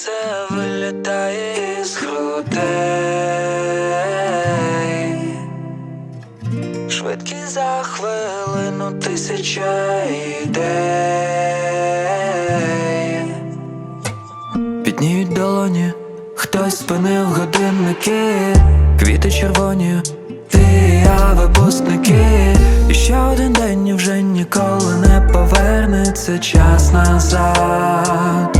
серце вилітає з грудей, швидкість за хвилину тисяча ідей. Підніють долоні, хтось спинив годинники, квіти червоні, ти я випускники. І ще один день вже ніколи не повернеться час назад.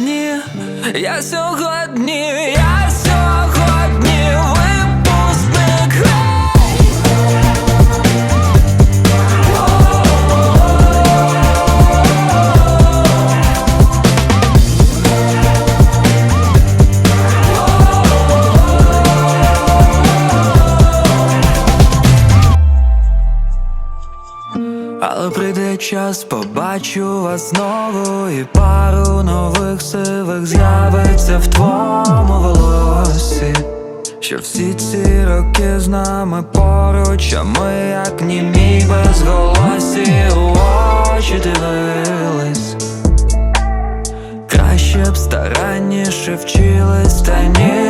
Сьогодні, я сьогодні, я сьогодні Але прийде час, побачу вас знову, і пару нових сивих з'явиться в твоєму волосі. Що всі ці роки з нами поруч, а ми як німі безголосі у очі дивились. Краще б старанніше вчились, та ніби